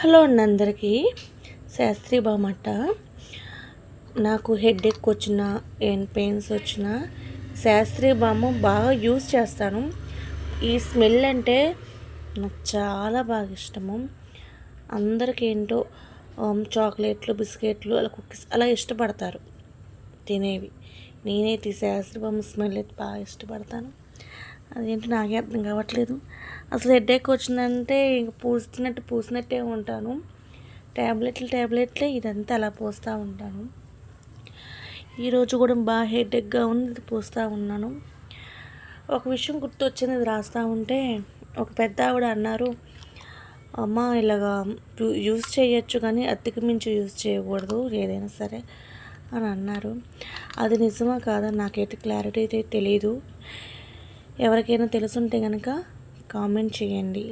Hello అండి అందరికీ శాస్త్రి బామట నాకు హెడ్ ఎక్ వచ్చిన ఏం పెయిన్స్ వచ్చిన శాస్త్రి బాము బాగా యూజ్ చేస్తాను. ఈ స్మెల్ అంటే నాకు చాలా బాగా ఇష్టము. అందరికీ ఏంటో చాక్లెట్లు బిస్కెట్లు అలా కుక్కీస్ అలా ఇష్టపడతారు. తినేవి. నేనైతే శాస్త్రి బాము స్మెల్ అయితే బాగా ఇష్టపడతాను. అదేంటి నాకే అర్థం కావట్లేదు. అసలు హెడేక్ వచ్చిందంటే ఇంక పూసినట్టు పూసినట్టే ఉంటాను. ట్యాబ్లెట్లు ట్యాబ్లెట్లే ఇదంతా అలా పోస్తూ ఉంటాను. ఈరోజు కూడా బాగా హెడేక్గా ఉంది ఇది పోస్తూ ఉన్నాను. ఒక విషయం గుర్తొచ్చింది అది రాస్తూ ఉంటే ఒక పెద్ద ఆవిడ అన్నారు అమ్మ ఇలాగా యూజ్ చేయొచ్చు కానీ అతికి మించి యూజ్ చేయకూడదు ఏదైనా సరే అని అన్నారు. అది నిజమా కాదా నాకైతే క్లారిటీ అయితే తెలియదు ఎవరికైనా తెలుసుంటే కనుక కామెంట్ చేయండి.